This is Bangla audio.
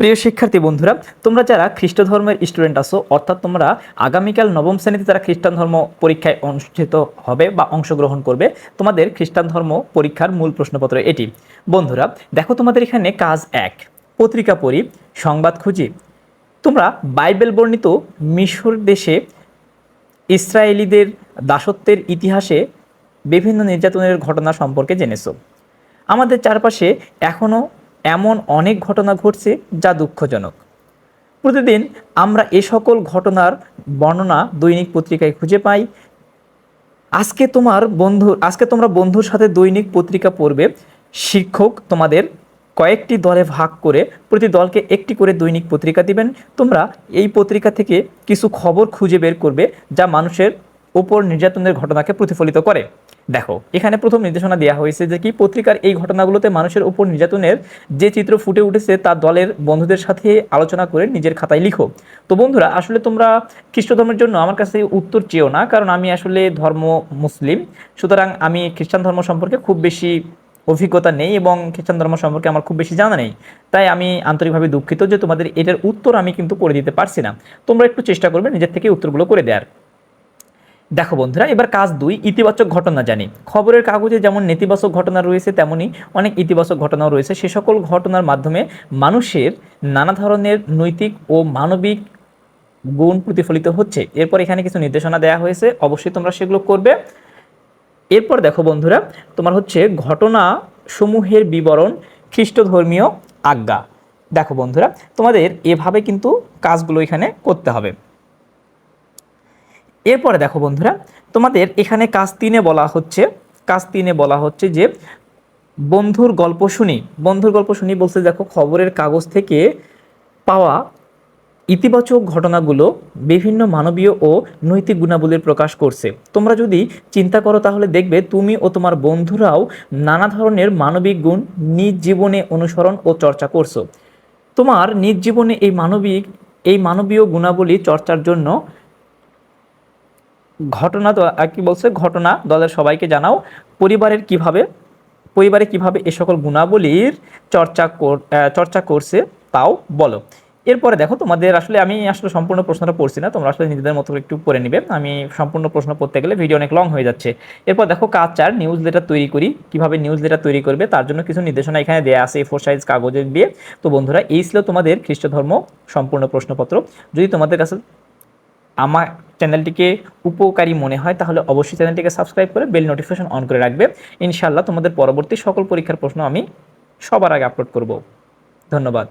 প্রিয় শিক্ষার্থী বন্ধুরা, তোমরা যারা খ্রিস্ট ধর্মের স্টুডেন্ট আছো, অর্থাৎ তোমরা আগামীকাল নবম শ্রেণীতে যারা খ্রিস্টান ধর্ম পরীক্ষায় অনুষ্ঠিত হবে বা অংশগ্রহণ করবে, তোমাদের খ্রিস্টান ধর্ম পরীক্ষার মূল প্রশ্নপত্র এটি। বন্ধুরা, দেখো তোমাদের এখানে কাজ এক, পত্রিকা পড়ি, সংবাদ খুঁজি। তোমরা বাইবেল বর্ণিত মিশর দেশে ইসরায়েলিদের দাসত্বের ইতিহাসে বিভিন্ন নির্যাতনের ঘটনা সম্পর্কে জেনেছো। আমাদের চারপাশে এখনও এমন অনেক ঘটনা ঘটছে যা দুঃখজনক। প্রতিদিন আমরা এ সকল ঘটনার বর্ণনা দৈনিক পত্রিকায় খুঁজে পাই। আজকে তোমার বন্ধু, আজকে তোমরা বন্ধুর সাথে দৈনিক পত্রিকা পড়বে। শিক্ষক তোমাদের কয়েকটি দলে ভাগ করে প্রতি দলকে একটি করে দৈনিক পত্রিকা দিবেন। তোমরা এই পত্রিকা থেকে কিছু খবর খুঁজে বের করবে যা মানুষের ওপর নির্যাতনের ঘটনাকে প্রতিফলিত করে। দেখো, এখানে প্রথম নির্দেশনা দেওয়া হয়েছে যে কি পত্রিকার এই ঘটনাগুলোতে মানুষের উপর নির্যাতনের যে চিত্র ফুটে উঠেছে তা দলের বন্ধুদের সাথে আলোচনা করে নিজের খাতায় লিখো। তো বন্ধুরা, আসলে তোমরা খ্রিস্ট ধর্মের জন্য আমার কাছে উত্তর চেয়েও না, কারণ আমি আসলে ধর্ম মুসলিম। সুতরাং আমি খ্রিস্টান ধর্ম সম্পর্কে খুব বেশি অভিজ্ঞতা নেই এবং খ্রিস্টান ধর্ম সম্পর্কে আমার খুব বেশি জানা নেই। তাই আমি আন্তরিকভাবে দুঃখিত যে তোমাদের এটার উত্তর আমি কিন্তু করে দিতে পারছি না। তোমরা একটু চেষ্টা করবে নিজের থেকে উত্তরগুলো করে দেওয়ার দেখো বন্ধুরা, এবার কাজ দুই, ইতিবাচক ঘটনা জানি। খবরের কাগজে যেমন নেতিবাচক ঘটনা রয়েছে, তেমনি অনেক ইতিবাচক ঘটনাও রয়েছে। সে সকল ঘটনার মাধ্যমে মানুষের নানা ধরনের নৈতিক ও মানবিক গুণ প্রতিফলিত হচ্ছে। এরপর এখানে কিছু নির্দেশনা দেওয়া হয়েছে, অবশ্যই তোমরা সেগুলো করবে। এরপর দেখো বন্ধুরা, তোমার হচ্ছে ঘটনা সমূহের বিবরণ খ্রিস্ট ধর্মীয় আজ্ঞা। দেখো বন্ধুরা, তোমাদের এভাবে কিন্তু কাজগুলো এখানে করতে হবে। এরপরে দেখো বন্ধুরা, তোমাদের এখানে কাজ তিনে বলা হচ্ছে, কাজ তিনে বলা হচ্ছে যে বন্ধুর গল্প শুনি। বন্ধুর গল্প শুনি বলছে দেখো খবরের কাগজ থেকে পাওয়া ইতিবাচক ঘটনাগুলো বিভিন্ন মানবীয় ও নৈতিক গুণাবলীর প্রকাশ করছে। তোমরা যদি চিন্তা করো তাহলে দেখবে তুমি ও তোমার বন্ধুরাও নানা ধরনের মানবিক গুণ নিজ জীবনে অনুসরণ ও চর্চা করছ। তোমার নিজ জীবনে এই মানবিক, এই মানবীয় গুণাবলী চর্চার জন্য ঘটনা কি বলছে? ঘটনা দলের সবাইকে জানাও। পরিবারের কীভাবে, পরিবারে কীভাবে এ সকল গুণাবলীর চর্চা চর্চা করছে তাও বলো। এরপরে দেখো, তোমাদের আসলে আমি আসলে সম্পূর্ণ প্রশ্নটা পড়ছি না, তোমরা আসলে নিজেদের মতো একটু পড়ে নিবে। আমি সম্পূর্ণ প্রশ্ন পড়তে গেলে ভিডিও অনেক লং হয়ে যাচ্ছে। এরপর দেখো কাজ চার নিউজ লেটার তৈরি করি, কীভাবে নিউজ লেটার তৈরি করবে, তার জন্য কিছু নির্দেশনা এখানে দেওয়া আছে ফোর সাইজ কাগজে দিয়ে। তো বন্ধুরা, এই ছিল তোমাদের খ্রিস্ট ধর্ম সম্পূর্ণ প্রশ্নপত্র। যদি তোমাদের কাছে আমার চ্যানেলটিকে উপকারী মনে হয়, তাহলে অবশ্যই চ্যানেলটিকে সাবস্ক্রাইব করে বেল নোটিফিকেশন অন করে রাখবে। ইনশাআল্লাহ তোমাদের পরবর্তী সকল পরীক্ষার প্রশ্ন আমি সবার আগে আপলোড করব। ধন্যবাদ।